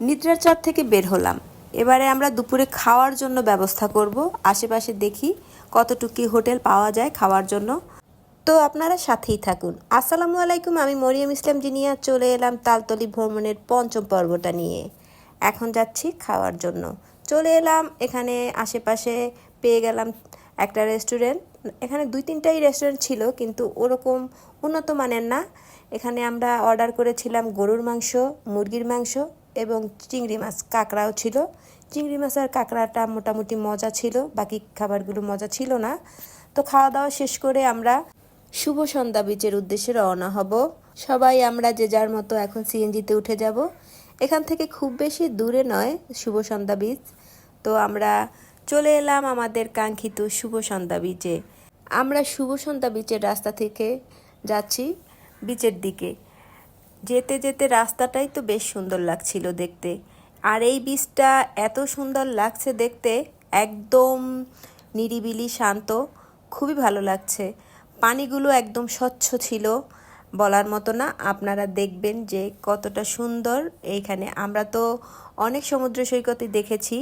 নিদ্রার চর থেকে বের হলাম। এবারে আমরা দুপুরে খাওয়ার জন্য ব্যবস্থা করব। আশেপাশে দেখি কতটুকু হোটেল পাওয়া যায় খাওয়ার জন্য। তো আপনারা সাথেই থাকুন। আসসালামু আলাইকুম, আমি মরিয়ম ইসলাম জিনিয়া। চলে এলাম তালতলি ভ্রমণের পঞ্চম পর্বটা নিয়ে। এখন যাচ্ছি খাওয়ার জন্য। চলে এলাম, এখানে আশেপাশে পেয়ে গেলাম একটা রেস্টুরেন্ট। এখানে দুই তিনটাই রেস্টুরেন্ট ছিল, কিন্তু ওরকম উন্নত মানের না। এখানে আমরা অর্ডার করেছিলাম গরুর মাংস, মুরগির মাংস। এবং চিংড়ি মাছ, কাঁকড়াও ছিল। চিংড়ি মাছ আর কাঁকড়াটা মোটামুটি মজা ছিল, বাকি খাবারগুলো মজা ছিল না। তো খাওয়া দাওয়া শেষ করে আমরা শুভ সন্ধ্যা বিচের উদ্দেশ্যে রওনা হব। সবাই আমরা যে যার মতো এখন সিএনজিতে উঠে যাব। এখান থেকে খুব বেশি দূরে নয় শুভ সন্ধ্যা বিচ তো আমরা চলে এলাম আমাদের কাঙ্ক্ষিত শুভ সন্ধ্যা বিচে আমরা শুভ সন্ধ্যা বিচের রাস্তা থেকে যাচ্ছি বিচের দিকে। যেতে যেতে রাস্তাটাই তো বেশ সুন্দর লাগছিল দেখতে। আর এই বীজটা এত সুন্দর লাগছে দেখতে, একদম নিরিবিলি, শান্ত, খুবই ভালো লাগছে। পানিগুলো একদম স্বচ্ছ ছিল, বলার মতো না। আপনারা দেখবেন যে কতটা সুন্দর এইখানে আমরা তো অনেক সমুদ্র সৈকতে দেখেছি,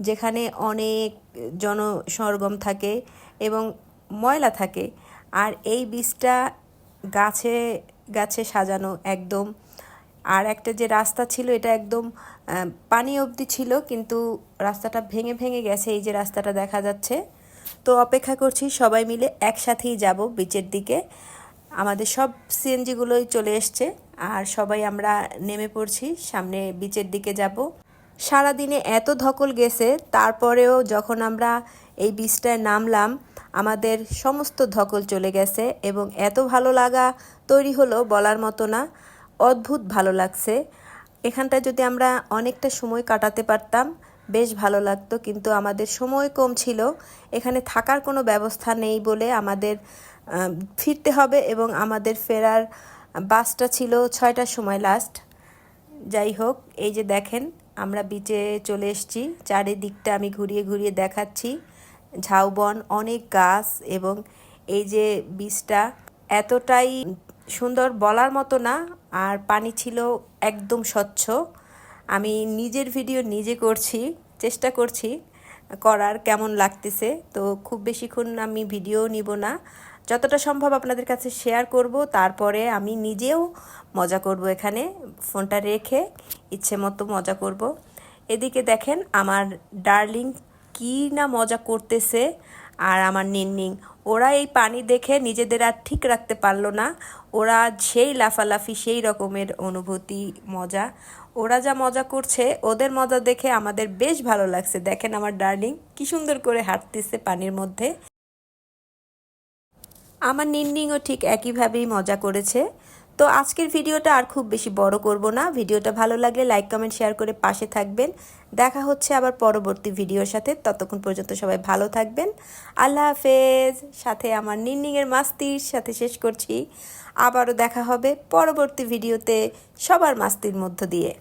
যেখানে অনেক জনসরগম থাকে এবং ময়লা থাকে। আর এই বীজটা গাছে গাছে সাজানো একদম। আর একটা যে রাস্তা ছিল, এটা একদম পানি অবধি ছিল, কিন্তু রাস্তাটা ভেঙে ভেঙে গেছে, এই যে রাস্তাটা দেখা যাচ্ছে। তো অপেক্ষা করছি, সবাই মিলে একসাথেই যাব বিচের দিকে। আমাদের সব সিএনজিগুলোই চলে এসছে, আর সবাই আমরা নেমে পড়ছি, সামনে বিচের দিকে যাব। সারাদিনে এত ধকল গেছে, তারপরেও যখন আমরা এই বীজটায় নামলাম, আমাদের সমস্ত ধকল চলে গেছে এবং এত ভালো লাগা তৈরি হলো বলার মতো না, অদ্ভুত ভালো লাগছে। এখানটা যদি আমরা অনেকটা সময় কাটাতে পারতাম, বেশ ভালো লাগতো, কিন্তু আমাদের সময় কম ছিল। এখানে থাকার কোনো ব্যবস্থা নেই বলে আমাদের ফিরতে হবে এবং আমাদের ফেরার বাসটা ছিল ছয়টার সময় লাস্ট যাই হোক, এই যে দেখেন, আমরা বিচে চলে এসেছি, চারিদিকটা আমি ঘুরিয়ে ঘুরিয়ে দেখাচ্ছি। ঝাউবন, অনেক গাছ এবং এই যে বীজটা এতটাই সুন্দর বলার মতো না, আর পানি ছিল একদম স্বচ্ছ। আমি নিজের ভিডিও নিজে করছি, চেষ্টা করছি করার কেমন লাগতেছে। তো খুব বেশিক্ষণ আমি ভিডিও নিব না। যতটা সম্ভব আপনাদের কাছে শেয়ার করব, তারপরে আমি নিজেও মজা করব এখানে। ফোনটা রেখে ইচ্ছে মতো মজা করব। এদিকে দেখেন আমার ডার্লিং কি না মজা করতেছে আর আমার নিন্নিং। ওরা এই পানি দেখে নিজেদের আর ঠিক রাখতে পারল না। ওরা সেই লাফালাফি, সেই রকমের অনুভূতি, মজা। ওরা যা মজা করছে, ওদের মজা দেখে আমাদের বেশ ভালো লাগছে। দেখেন আমার ডার্লিং কি সুন্দর করে হাঁটতেছে পানির মধ্যে। আমার নিন্নিংও ঠিক একইভাবেই মজা করেছে। তো আজকের ভিডিওটা আর খুব বেশি বড় করব না। ভিডিওটা ভালো লাগলে লাইক, কমেন্ট, শেয়ার করে পাশে থাকবেন। দেখা হচ্ছে আবার পরবর্তী ভিডিওর সাথে। ততক্ষণ পর্যন্ত সবাই ভালো থাকবেন। আল্লাহ হাফেজ। সাথে আমার নিন্নিংয়ের মাস্তির সাথে শেষ করছি। আবারও দেখা হবে পরবর্তী ভিডিওতে সবার মাস্তির মধ্য দিয়ে।